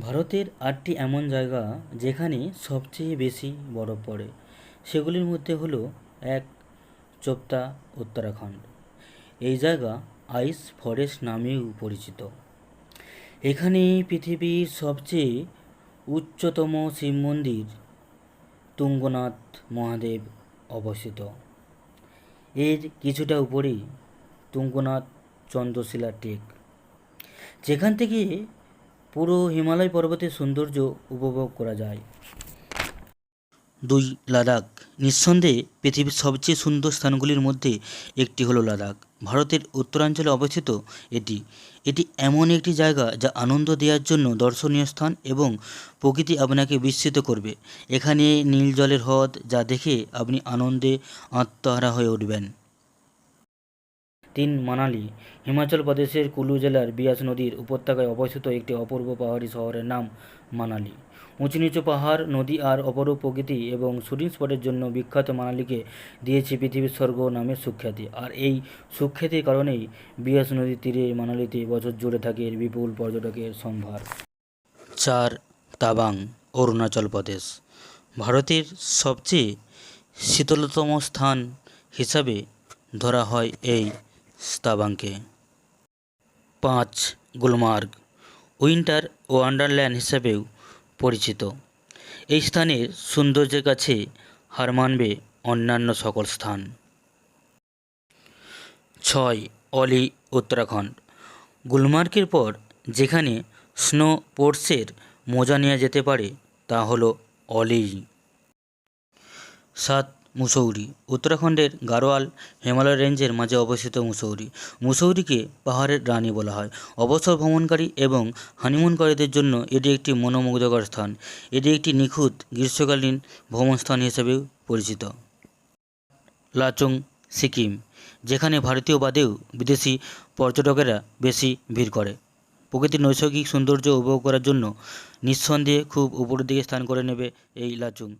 ভারতের আটটি এমন জায়গা যেখানে সবচেয়ে বেশি বরফ পড়ে। সেগুলির মধ্যে হলো এক চোপতা উত্তরাখণ্ড। এই জায়গা আইস ফরেস্ট নামেও পরিচিত। এখানে পৃথিবীর সবচেয়ে উচ্চতম শিব মন্দির তুঙ্গনাথ মহাদেব অবস্থিত। এর কিছুটা উপরেই তুঙ্গনাথ চন্দ্রশিলা টেক। যেখান থেকে পুরো হিমালয় পর্বতের সৌন্দর্য উপভোগ করা যায়। দুই লাদাখ। নিঃসন্দেহে পৃথিবীর সবচেয়ে সুন্দর স্থানগুলির মধ্যে একটি হলো লাদাখ। ভারতের উত্তরাঞ্চলে অবস্থিত এটি। এটি এমন একটি জায়গা যা আনন্দ দেওয়ার জন্য দর্শনীয় স্থান এবং প্রকৃতি আপনাকে বিস্মিত করবে। এখানে নীল জলের হ্রদ যা দেখে আপনি আনন্দে আত্মহারা হয়ে উঠবেন। তিন মানালি, হিমাচল প্রদেশের কুলু জেলার বিয়াস নদীর উপত্যকায় অবস্থিত একটি অপূর্ব পাহাড়ি শহরের নাম মানালি। উঁচু নিচু পাহাড়, নদী আর অপরূপ প্রকৃতি এবং শুটিং স্পটের জন্য বিখ্যাত মানালিকে দিয়েছে পৃথিবীর স্বর্গ নামের সুখ্যাতি। আর এই সুখ্যাতির কারণেই বিয়াস নদীর তীরে মানালিতে বছর জুড়ে থাকে বিপুল পর্যটকের সম্ভার। চার, তাবাং, অরুণাচল প্রদেশ। ভারতের সবচেয়ে শীতলতম স্থান হিসাবে ধরা হয় এই স্তাবাংকে পাঁচ গুলমার্গ উইন্টার ও ওয়ান্ডারল্যান্ড হিসাবেও পরিচিত। এই স্থানের সৌন্দর্যের কাছে হার মানবে অন্যান্য সকল স্থান। ছয় অলি উত্তরাখণ্ড। গুলমার্গের পর যেখানে স্নো স্পোর্টসের মজা নেওয়া যেতে পারে তা হলো অলি। সাত মুসৌরি। উত্তরাখণ্ডের গাড়োয়াল হিমালয় রেঞ্জের মাঝে অবস্থিত মুসৌরি। মুসৌরিকে পাহাড়ের রানী বলা হয়। অবসর ভ্রমণকারী এবং হানিমুনকারীদের জন্য এটি একটি মনোমুগ্ধকর স্থান। এটি একটি নিখুঁত গ্রীষ্মকালীন ভ্রমণস্থান হিসেবেও পরিচিত। লাচুং, সিকিম, যেখানে ভারতীয় বাদেও বিদেশি পর্যটকেরা বেশি ভিড় করে। প্রকৃতির নৈসর্গিক সৌন্দর্য উপভোগ করার জন্য নিঃসন্দেহে খুব উপরের দিকে স্থান করে নেবে এই লাচুং।